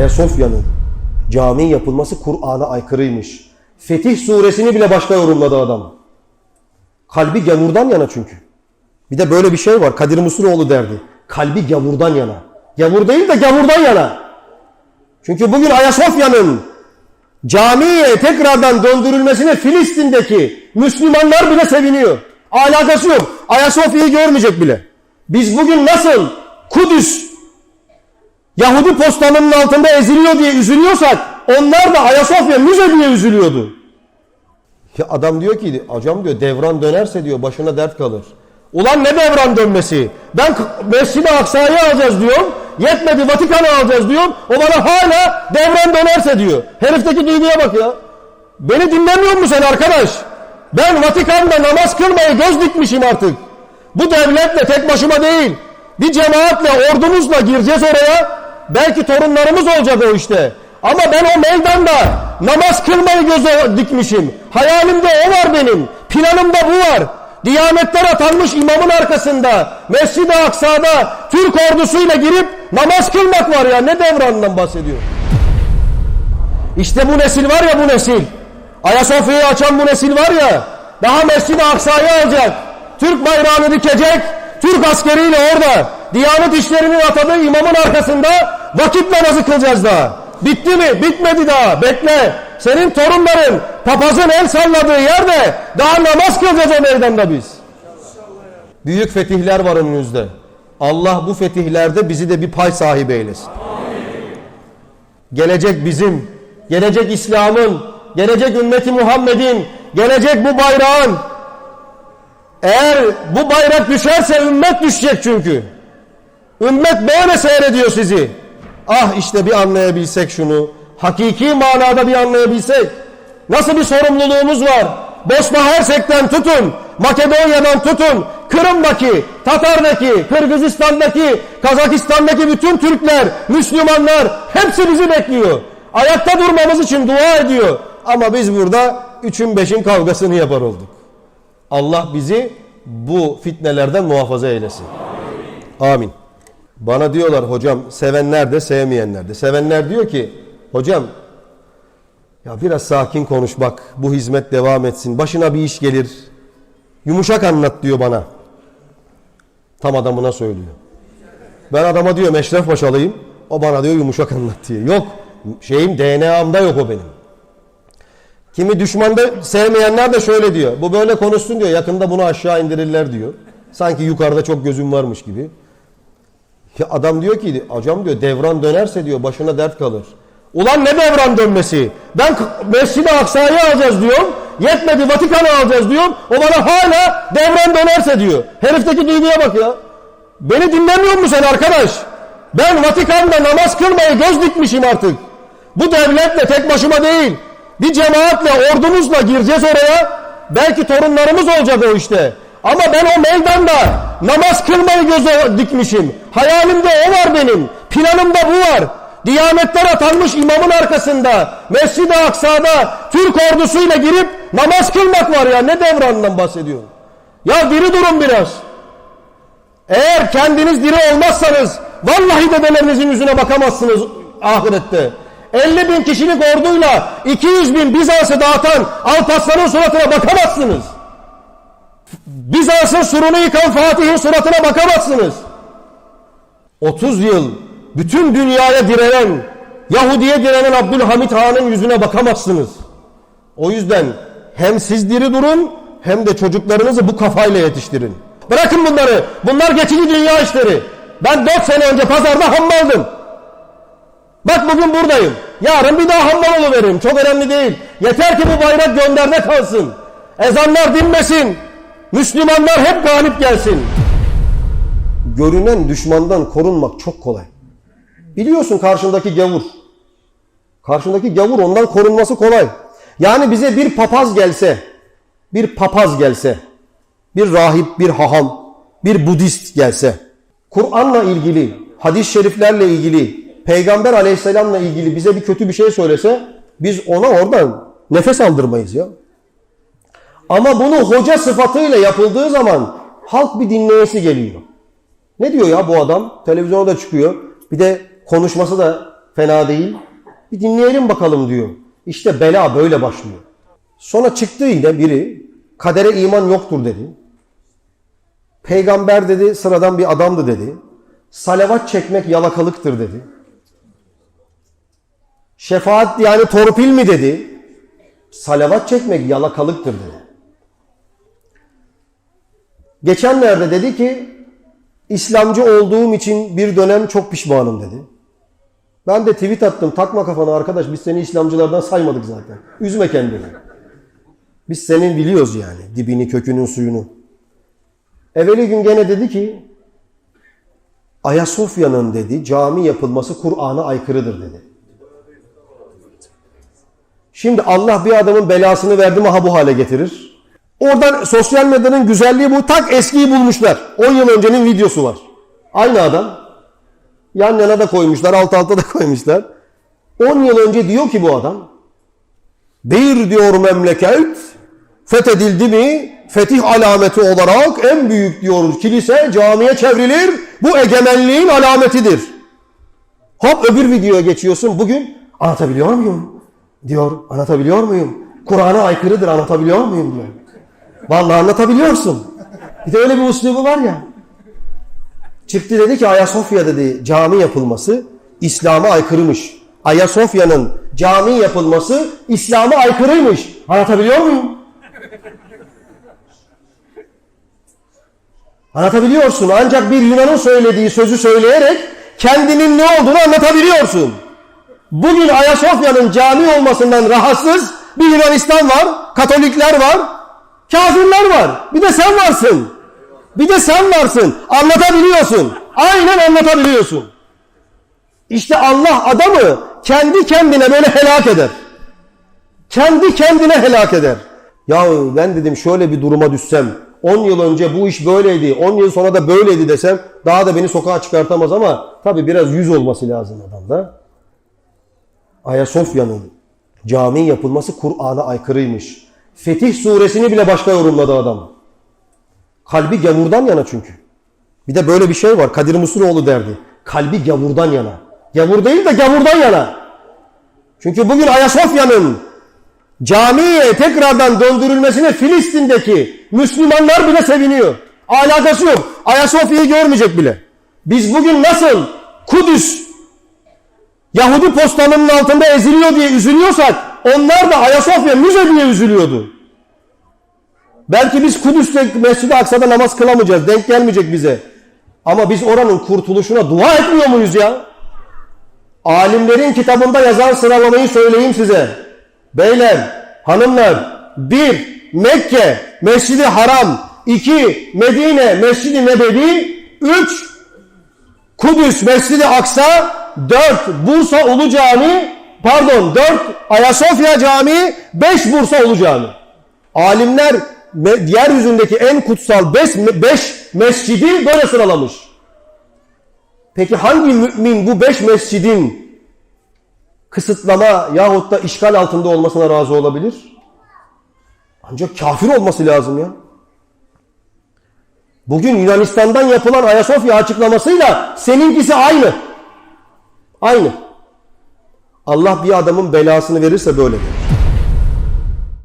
Ayasofya'nın cami yapılması Kur'an'a aykırıymış. Fetih suresini bile başka yorumladı adam. Kalbi gavurdan yana çünkü. Bir de böyle bir şey var. Kadir Musuroğlu derdi. Kalbi gavurdan yana. Gavur değil de gavurdan yana. Çünkü bugün Ayasofya'nın camiye tekrardan döndürülmesine Filistin'deki Müslümanlar bile seviniyor. Alakası yok. Ayasofya'yı görmeyecek bile. Biz bugün nasıl Kudüs Yahudi postanının altında eziliyor diye üzülüyorsak onlar da Ayasofya müze diye üzülüyordu. Ya adam diyor ki hocam diyor devran dönerse diyor başına dert kalır. Ulan ne devran dönmesi? Ben Mescid-i Aksa'yı alacağız diyorum. Yetmedi Vatikan'ı alacağız diyorum. O bana hala devran dönerse diyor. Herifteki duyguya bak ya. Beni dinlemiyor musun sen arkadaş? Ben Vatikan'da namaz kılmaya göz dikmişim artık. Bu devletle tek başıma değil. Bir cemaatle, ordumuzla gireceğiz oraya. Belki torunlarımız olacak o işte. Ama ben o meydanda namaz kılmayı göze dikmişim. Hayalimde o var benim. Planımda bu var. Diyanetler atanmış imamın arkasında, Mescid-i Aksa'da Türk ordusuyla girip namaz kılmak var ya. Ne devranından bahsediyor? İşte bu nesil var ya bu nesil. Ayasofya'yı açan bu nesil var ya. Daha Mescid-i Aksa'yı alacak. Türk bayrağını dikecek. Türk askeriyle orada. Diyanet işlerinin atadığı imamın arkasında vakit namazı kılacağız daha. Bitti mi? Bitmedi daha. Bekle. Senin torunların papazın el salladığı yerde daha namaz kılacağız o meydanda biz. Büyük fetihler var önümüzde. Allah bu fetihlerde bizi de bir pay sahibi eylesin. Gelecek bizim, gelecek İslam'ın, gelecek ümmeti Muhammed'in, gelecek bu bayrağın. Eğer bu bayrak düşerse ümmet düşecek çünkü. Ümmet böyle seyrediyor sizi. Ah işte bir anlayabilsek şunu. Hakiki manada bir anlayabilsek. Nasıl bir sorumluluğumuz var? Bosna Hersek'ten tutun, Makedonya'dan tutun, Kırım'daki, Tatar'daki, Kırgızistan'daki, Kazakistan'daki bütün Türkler, Müslümanlar hepsi bizi bekliyor. Ayakta durmamız için dua ediyor. Ama biz burada üçün beşin kavgasını yapar olduk. Allah bizi bu fitnelerden muhafaza eylesin. Amin. Bana diyorlar hocam sevenler de sevmeyenler de. Sevenler diyor ki hocam ya biraz sakin konuş bak bu hizmet devam etsin. Başına bir iş gelir. Yumuşak anlat diyor bana. Tam adamına söylüyor. Ben adama diyor Eşref Paşalıyım. O bana diyor yumuşak anlat diyor. Yok şeyim DNA'mda yok o benim. Kimi düşmanda sevmeyenler de şöyle diyor. Bu böyle konuşsun diyor. Yakında bunu aşağı indirirler diyor. Sanki yukarıda çok gözüm varmış gibi. Ya adam diyor ki hocam diyor devran dönerse diyor başına dert kalır. Ulan ne devran dönmesi? Ben Mescid-i Aksa'yı alacağız diyorum. Yetmedi Vatikan'ı alacağız diyorum. O bana hala devran dönerse diyor. Herifteki duyguya bak ya. Beni dinlemiyor musun sen arkadaş? Ben Vatikan'da namaz kılmaya göz dikmişim artık. Bu devletle tek başıma değil. Bir cemaatle, ordumuzla gireceğiz oraya. Belki torunlarımız olacak o işte. Ama ben o meydanda namaz kılmayı göze dikmişim. Hayalimde o var benim. Planımda bu var. Diyanetler atanmış imamın arkasında, Mescid-i Aksa'da Türk ordusuyla girip namaz kılmak var ya. Ne devranından bahsediyorum? Ya diri durun biraz. Eğer kendiniz diri olmazsanız vallahi dedelerinizin yüzüne bakamazsınız ahirette. 50 bin kişilik orduyla 200 bin Bizans'ı dağıtan Alparslan'ın suratına bakamazsınız. Bizans'ın surunu yıkan Fatih'in suratına bakamazsınız. 30 yıl bütün dünyaya direnen, Yahudi'ye direnen Abdülhamit Han'ın yüzüne bakamazsınız. O yüzden hem siz diri durun hem de çocuklarınızı bu kafayla yetiştirin. Bırakın bunları. Bunlar geçici dünya işleri. Ben 4 sene önce pazarda hammaldım. Bak bugün buradayım. Yarın bir daha hammal oluveririm. Çok önemli değil. Yeter ki bu bayrak gönderde kalsın. Ezanlar dinmesin. Müslümanlar hep galip gelsin. Görünen düşmandan korunmak çok kolay. Biliyorsun karşındaki gavur. Karşındaki gavur ondan korunması kolay. Yani bize bir papaz gelse, bir papaz gelse, bir rahip, bir haham, bir budist gelse, Kur'an'la ilgili, hadis-i şeriflerle ilgili, Peygamber aleyhisselamla ilgili bize bir kötü bir şey söylese, biz ona oradan nefes aldırmayız ya. Ama bunu hoca sıfatıyla yapıldığı zaman halk bir dinleyesi geliyor. Ne diyor ya bu adam? Televizyona da çıkıyor. Bir de konuşması da Fena değil. Bir dinleyelim bakalım diyor. İşte bela böyle başlıyor. Sonra çıktı yine biri. Kadere iman yoktur dedi. Peygamber dedi sıradan bir adamdı dedi. Salavat çekmek yalakalıktır dedi. Şefaat yani torpil mi dedi. Salavat çekmek yalakalıktır dedi. Geçenlerde dedi ki İslamcı olduğum için bir dönem çok pişmanım dedi. Ben de tweet attım takma kafana arkadaş biz seni İslamcılardan saymadık zaten. Üzme kendini. Biz senin biliyoruz yani dibini kökünün suyunu. Evveli gün gene dedi ki Ayasofya'nın dedi cami yapılması Kur'an'a aykırıdır dedi. Şimdi Allah bir adamın belasını verdi mi ha bu hale getirir. Oradan sosyal medyanın güzelliği bu. Tak eskiyi bulmuşlar. 10 yıl öncenin videosu var. Aynı adam. Yan yana da koymuşlar, alt alta da koymuşlar. 10 yıl önce diyor ki bu adam. Bir diyor memleket fethedildi mi fetih alameti olarak en büyük diyor kilise camiye çevrilir. Bu egemenliğin alametidir. Hop öbür videoya geçiyorsun. Bugün anlatabiliyor muyum? Diyor anlatabiliyor muyum? Kur'an'a aykırıdır anlatabiliyor muyum diyor. Vallahi anlatabiliyorsun. Bir de öyle bir uslubu var ya. Çıktı dedi ki Ayasofya dedi cami yapılması İslam'a aykırıymış. Ayasofya'nın cami yapılması İslam'a aykırıymış. Anlatabiliyor muyum? Anlatabiliyorsun. Ancak bir Yunan'ın söylediği sözü söyleyerek kendinin ne olduğunu anlatabiliyorsun. Bugün Ayasofya'nın cami olmasından rahatsız bir Yunanistan var, Katolikler var, kafirler var. Bir de sen varsın. Bir de sen varsın. Anlatabiliyorsun. Aynen anlatabiliyorsun. İşte Allah adamı kendi kendine böyle helak eder. Kendi kendine helak eder. Ya ben dedim şöyle bir duruma düşsem 10 yıl önce bu iş böyleydi, 10 yıl sonra da böyleydi desem daha da beni sokağa çıkartamaz ama tabi biraz yüz olması lazım adamda. Ayasofya'nın cami yapılması Kur'an'a aykırıymış. Fetih suresini bile başka yorumladı adam. Kalbi gavurdan yana çünkü. Bir de böyle bir şey var. Kadir Musuloğlu derdi. Kalbi gavurdan yana. Gavur değil de gavurdan yana. Çünkü bugün Ayasofya'nın camiye tekrardan döndürülmesine Filistin'deki Müslümanlar bile seviniyor. Alakası yok. Ayasofya'yı görmeyecek bile. Biz bugün nasıl Kudüs Yahudi postanının altında eziliyor diye üzülüyorsak onlar da Ayasofya müze diye üzülüyordu. Belki biz Kudüs'te Mescid-i Aksa'da namaz kılamayacağız. Denk gelmeyecek bize. Ama biz oranın kurtuluşuna dua etmiyor muyuz ya? Alimlerin kitabında yazan sıralamayı söyleyeyim size. Beyler, hanımlar, bir, Mekke, Mescid-i Haram, iki, Medine, Mescid-i Nebevi, üç, Kudüs, Mescid-i Aksa, dört, Bursa Ulu Cami, pardon, dört, Ayasofya Camii, beş Bursa Ulu Cami. Alimler yeryüzündeki en kutsal beş, beş mescidi böyle sıralamış. Peki hangi mümin bu beş mescidin kısıtlama yahut da işgal altında olmasına razı olabilir? Ancak kafir olması lazım ya. Bugün Yunanistan'dan yapılan Ayasofya açıklamasıyla seninkisi aynı. Aynı. Allah bir adamın belasını verirse böyledir.